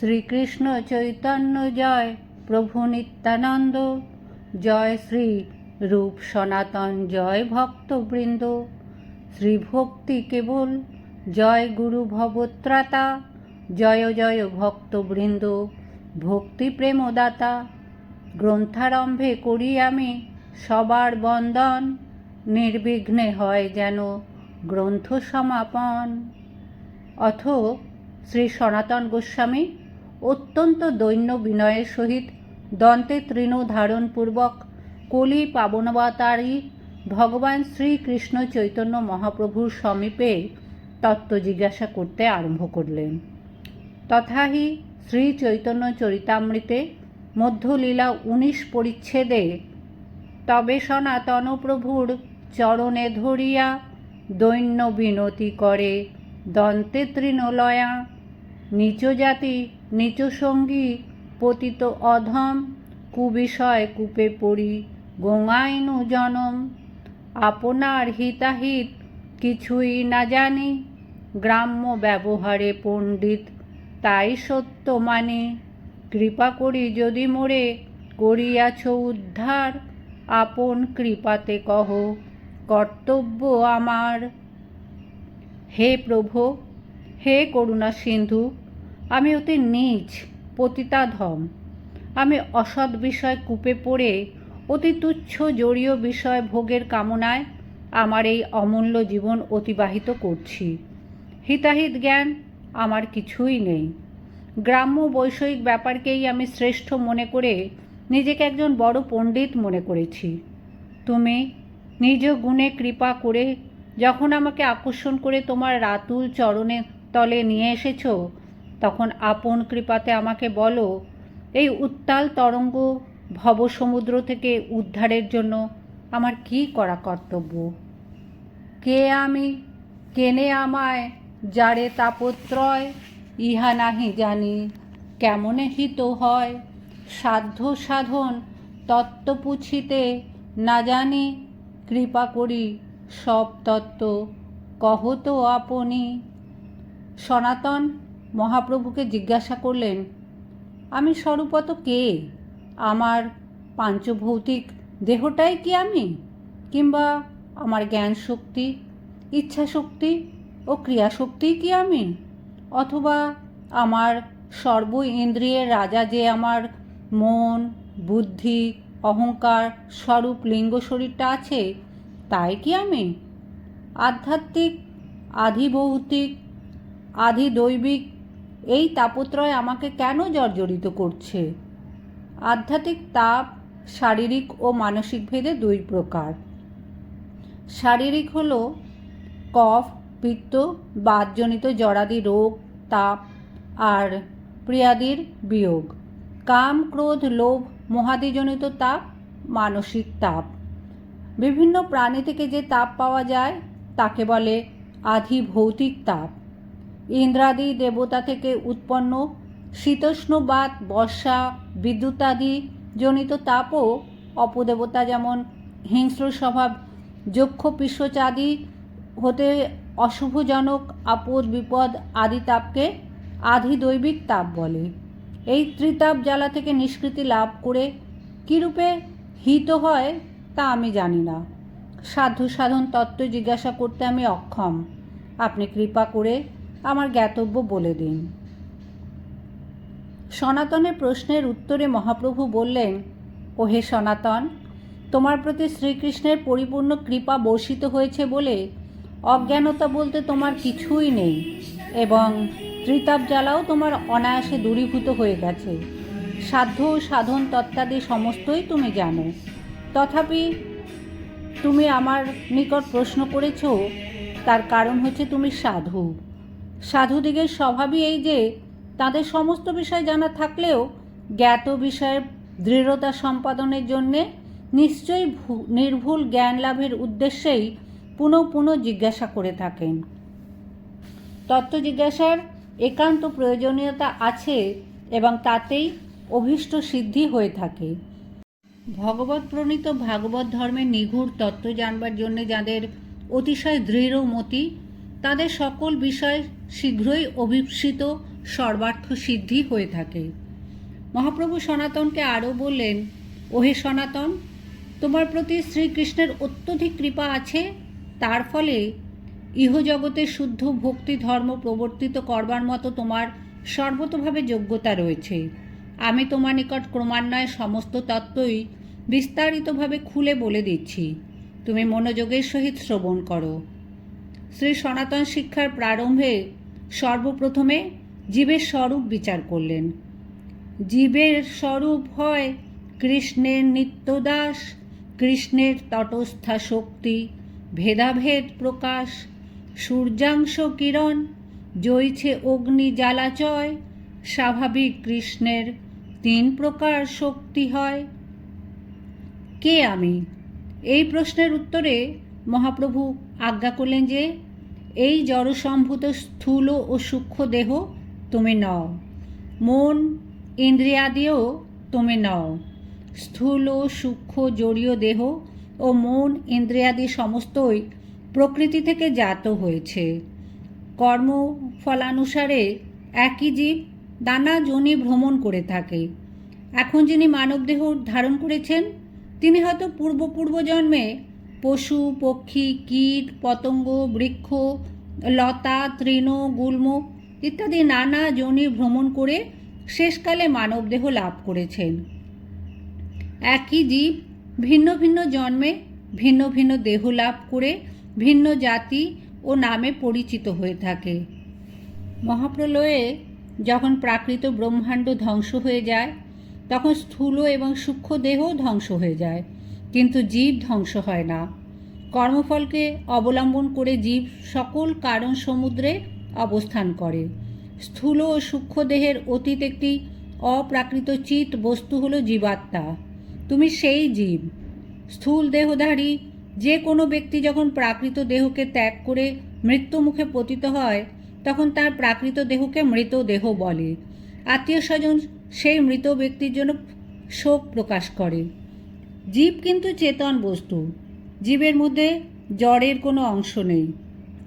শ্রীকৃষ্ণ চৈতন্য জয়, প্রভু নিত্যানন্দ। জয় শ্রী রূপ সনাতন, জয় ভক্তবৃন্দ। শ্রীভক্তি কেবল, জয় গুরু ভবত্রাতা। জয় জয় ভক্তবৃন্দ, ভক্তি প্রেমদাতা। গ্রন্থারম্ভে করি আমি সবার বন্দন, নির্বিঘ্নে হয় যেন গ্রন্থ সমাপন। অথ শ্রী সনাতন গোস্বামী অত্যন্ত দৈন্য বিনয়ের সহিত দন্তে তৃণ ধারণপূর্বক কলি পাবনবতারী ভগবান শ্রীকৃষ্ণ চৈতন্য মহাপ্রভুর সমীপে তত্ত্ব জিজ্ঞাসা করতে আরম্ভ করলেন। তথাহি শ্রী চৈতন্য চরিতামৃতে মধ্যলীলা উনিশ পরিচ্ছেদে তবে সনাতন প্রভুর চরণে ধরিয়া দৈন্য বিনতি করে দন্তে তৃণলয়া নিচ জাতি, নিচ সঙ্গী, পতিত অধম, কুবিষয় কূপে পড়ি গঙ্গাইনু জনম। আপনার হিতাহিত কিছুই না জানি, গ্রাম্য ব্যবহারে পণ্ডিত, তাই সত্য মানে। কৃপা করি যদি মোরে, করিয়াছ উদ্ধার, আপন কৃপাতে কহ, কর্তব্য আমার। হে প্রভু হে করুণা সিন্ধু, আমি অতি নীচ পতিতাধম। আমি অসৎ বিষয় কূপে পড়ে অতি তুচ্ছ জড়ীয় বিষয় ভোগের কামনায় আমার এই অমূল্য জীবন অতিবাহিত করছি। হিতাহিত জ্ঞান আমার কিছুই নেই। গ্রাম্য বৈষয়িক ব্যাপারকেই আমি শ্রেষ্ঠ মনে করে নিজেকে একজন বড় পণ্ডিত মনে করেছি। তুমি নিজ গুণে কৃপা করে যখন আমাকে আকর্ষণ করে তোমার রাতুল চরণে তলে নিয়ে এসেছ? তখন আপন কৃপাতে আমাকে বলো, এই উত্তাল তরঙ্গ ভবসমুদ্র থেকে উদ্ধারের জন্য আমার কি করা কর্তব্য? কে আমি? কেনে আমায়? যারে তাপত্রয়? ইহা নাহি জানি। কেমনে হিত হয়? সাধ্য সাধন তত্ত্ব পুছিতে না জানি। কৃপা করি সব তত্ত্ব। কহ তো আপনি? সনাতন মহাপ্রভুকে জিজ্ঞাসা করলেন, আমি স্বরূপত কে? আমার পাঞ্চভৌতিক দেহটাই কি আমি? কিংবা আমার জ্ঞান শক্তি ইচ্ছা শক্তি ও ক্রিয়াশক্তিই কি আমি? অথবা আমার সর্ব ইন্দ্রিয়ের রাজা যে আমার মন, বুদ্ধি, অহংকার স্বরূপ লিঙ্গ শরীরটা আছে, তাই কি আমি? আধ্যাত্মিক, আধিভৌতিক আধি দৈবিক এই তাপত্রয় আমাকে কেন জর্জরিত করছে? আধ্যাত্মিক তাপ, শারীরিক ও মানসিক ভেদে দুই প্রকার। শারীরিক হল কফ, পিত্ত, বাতজনিত জরাদি রোগ, তাপ আর প্রিয়াদির বিয়োগ। কাম, ক্রোধ, লোভ, মহাদিজনিত তাপ, মানসিক তাপ। বিভিন্ন প্রাণী থেকে যে তাপ পাওয়া যায়, তাকে বলে আধি ভৌতিক তাপ। ইন্দ্রাদি দেবতা থেকে উৎপন্ন শীতোষ্ণবাত বর্ষা, বিদ্যুতাদি জনিত তাপও অপদেবতা যেমন হিংস্র স্বভাব, যক্ষ পিশ্বচাদি হতে অশুভজনক, আপদ, বিপদ আদি তাপকে আধি দৈবিক তাপ বলে। এই ত্রিতাপ জ্বালা থেকে নিষ্কৃতি লাভ করে কীরূপে হিত হয় তা আমি জানি না। সাধু সাধন তত্ত্ব জিজ্ঞাসা করতে আমি অক্ষম। আপনি কৃপা করে আমার জ্ঞাতব্য বলে দিন। সনাতনের প্রশ্নের উত্তরে মহাপ্রভু বললেন ও হে সনাতন, তোমার প্রতি শ্রীকৃষ্ণের পরিপূর্ণ কৃপা বর্ষিত হয়েছে বলে অজ্ঞানতা বলতে তোমার কিছুই নেই এবং ত্রিতাপ জ্বালাও তোমার অনায়াসে দূরীভূত হয়ে গেছে। সাধ্য ও সাধন তত্ত্বাদি সমস্তই তুমি জানো। তথাপি তুমি আমার নিকট প্রশ্ন করেছ, তার কারণ হচ্ছে তুমি সাধু। সাধুদিগের স্বভাবই এই যে, তাদের সমস্ত বিষয় জানা থাকলেও জ্ঞাত বিষয়ের দৃঢ়তা সম্পাদনের জন্যে নিশ্চয়ই নির্ভুল জ্ঞান লাভের উদ্দেশ্যেই পুনঃ পুনঃ জিজ্ঞাসা করে থাকেন। তত্ত্ব জিজ্ঞাসার একান্ত প্রয়োজনীয়তা আছে এবং তাতেই অভীষ্ট সিদ্ধি হয়ে থাকে। ভগবত প্রণীত ভাগবত ধর্মের নিঘুর তত্ত্ব জানবার জন্য যাদের অতিশয় দৃঢ় মতি, তাদের সকল বিষয় শীঘ্রই অভীপ্সিত সর্বার্থ সিদ্ধি হয়ে থাকে। মহাপ্রভু সনাতনকে আরও বললেন, ওহে সনাতন, তোমার প্রতি শ্রীকৃষ্ণের অত্যধিক কৃপা আছে। তার ফলে ইহজগতে শুদ্ধ ভক্তি ধর্ম প্রবর্তিত করবার মতো তোমার সর্বতভাবে যোগ্যতা রয়েছে। আমি তোমার নিকট ক্রমান্বয়ে সমস্ত তত্ত্বই বিস্তারিতভাবে খুলে বলে দিচ্ছি। তুমি মনোযোগের সহিত শ্রবণ করো। শ্রী সনাতন শিক্ষার প্রারম্ভে সর্বপ্রথমে জীবের স্বরূপ বিচার করলেন। জীবের স্বরূপ হয় কৃষ্ণের নিত্যদাস, কৃষ্ণের তটস্থা শক্তি, ভেদাভেদ প্রকাশ, সূর্যাংশ কিরণ জয়ছে অগ্নি জ্বালাচয়, স্বাভাবিক কৃষ্ণের তিন প্রকার শক্তি হয়। কে আমি? এই প্রশ্নের উত্তরে মহাপ্রভু আজ্ঞা করলেন যে এই জড়সম্ভূত স্থূল ও সূক্ষ্ম দেহ তুমি নও। মন ইন্দ্রিয়াদিও তুমি নও। স্থূল সূক্ষ্ম জড়ীয় দেহ ও মন ইন্দ্রিয়াদি সমস্তই প্রকৃতি থেকে জাত হয়েছে। কর্ম ফলানুসারে একই জীব নানা জনি ভ্রমণ করে থাকে। এখন যিনি মানবদেহ ধারণ করেছেন, তিনি হয়তো পূর্ব পূর্ব জন্মে পশু, পক্ষী, কীট, পতঙ্গ, বৃক্ষ, লতা, তৃণ, গুল্ম ইত্যাদি নানা জনি ভ্রমণ করে শেষকালে মানবদেহ লাভ করেছেন। একই জীব ভিন্ন ভিন্ন জন্মে ভিন্ন ভিন্ন দেহ লাভ করে ভিন্ন জাতি ও নামে পরিচিত হয়ে থাকে। মহাপ্রলয়ে যখন প্রাকৃত ব্রহ্মাণ্ড ধ্বংস হয়ে যায়, তখন স্থূল এবং সূক্ষ্ম দেহও ধ্বংস হয়ে যায়। কিন্তু জীব ধ্বংস হয় না। কর্মফলকে অবলম্বন করে জীব সকল কারণ সমুদ্রে অবস্থান করে। স্থূল ও সূক্ষ্ম দেহের অতীত একটি অপ্রাকৃত চিত বস্তু হলো জীবাত্মা। তুমি সেই জীব। স্থূল দেহধারী যে কোনো ব্যক্তি যখন প্রাকৃত দেহকে ত্যাগ করে মৃত্যুমুখে পতিত হয়, তখন তার প্রাকৃত দেহকে মৃত দেহ বলে। আত্মীয় স্বজন সেই মৃত ব্যক্তির জন্য শোক প্রকাশ করে। জীব কিন্তু চেতন বস্তু। জীবের মধ্যে জড়ের কোনো অংশ নেই।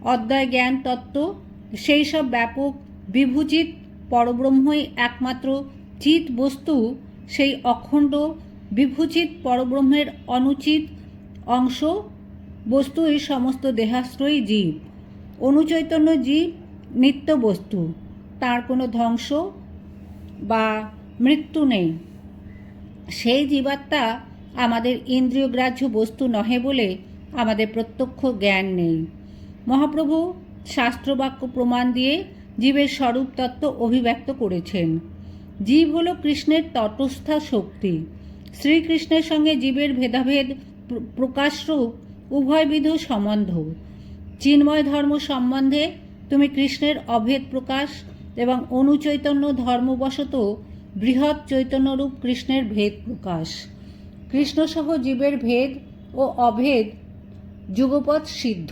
অদ্বয় জ্ঞান তত্ত্ব, সেই সব ব্যাপক বিভূচিত পরব্রহ্মই একমাত্র চিত বস্তু। সেই অখণ্ড বিভূচিত পরব্রহ্মের অনুচিত অংশ বস্তু এই সমস্ত দেহাশ্রয়ী জীব। অনুচৈতন্য জীব নিত্য বস্তু। তার কোনো ধ্বংস বা মৃত্যু নেই। সেই জীবাত্মা আমাদের ইন্দ্রিয়গ্রাহ্য বস্তু নহে বলে আমাদের প্রত্যক্ষ জ্ঞান নেই। মহাপ্রভু শাস্ত্রবাক্য প্রমাণ দিয়ে জীবের স্বরূপ তত্ত্ব অভিব্যক্ত করেছেন। জীব হল কৃষ্ণের তটস্থা শক্তি। শ্রীকৃষ্ণের সঙ্গে জীবের ভেদাভেদ প্রকাশরূপ উভয়বিধ সম্বন্ধ। চিন্ময় ধর্ম সম্বন্ধে তুমি কৃষ্ণের অভেদ প্রকাশ এবং অনুচৈতন্য ধর্মবশত বৃহৎ চৈতন্যরূপ কৃষ্ণের ভেদ প্রকাশ। কৃষ্ণসহ জীবের ভেদ ও অভেদ যুগপৎ সিদ্ধ।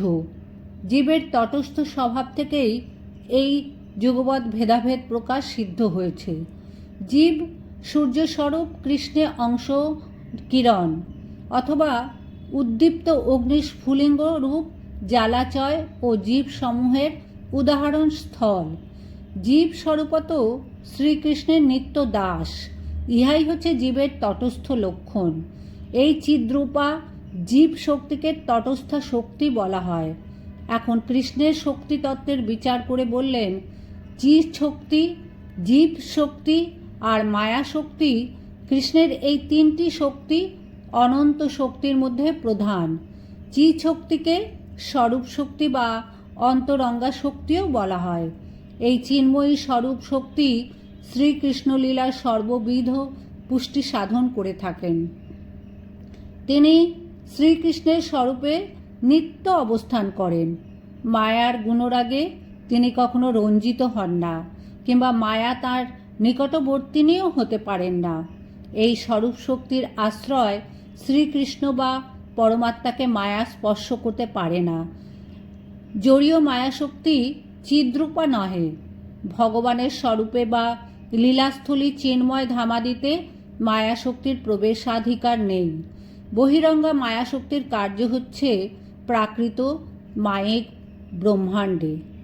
জীবের তটস্থ স্বভাব থেকেই এই যুগপৎ ভেদাভেদ প্রকাশ সিদ্ধ হয়েছে। জীব সূর্যস্বরূপ কৃষ্ণে অংশ, কিরণ অথবা উদ্দীপ্ত অগ্নিস্ফুলিঙ্গ রূপ, জ্বালাচয় ও জীবসমূহের উদাহরণ স্থল জীব স্বরূপত শ্রীকৃষ্ণের নিত্য দাস। ইহাই হচ্ছে জীবের তটস্থ লক্ষণ। এই চিদ্রূপা জীব শক্তিকে তটস্থ শক্তি বলা হয়। এখন কৃষ্ণের শক্তি তত্ত্বের বিচার করে বললেন চির শক্তি, জীব শক্তি আর মায়া শক্তি কৃষ্ণের এই তিনটি শক্তি অনন্ত শক্তির মধ্যে প্রধান। চি শক্তিকে স্বরূপ শক্তি বা অন্তরঙ্গা শক্তিও বলা হয়। এই চিন্ময়ী স্বরূপ শক্তি শ্রীকৃষ্ণলীলার সর্ববিধ পুষ্টি সাধন করে থাকেন। তিনি শ্রীকৃষ্ণের স্বরূপে নিত্য অবস্থান করেন। মায়ার গুণরাগে তিনি কখনো রঞ্জিত হন না, কিংবা মায়া তার নিকটবর্তিনীও হতে পারেন না। এই স্বরূপ শক্তির আশ্রয় শ্রীকৃষ্ণ বা পরমাত্মাকে মায়া স্পর্শ করতে পারে না। জড়ীয় মায়াশক্তি চিদ্রূপা নহে। ভগবানের স্বরূপে বা লীলাস্থলী চিন্ময় ধামা দিতে মায়াশক্তির প্রবেশাধিকার নেই। বহিরঙ্গা মায়াশক্তির কার্য হচ্ছে প্রাকৃত মায়েক ব্রহ্মাণ্ডে।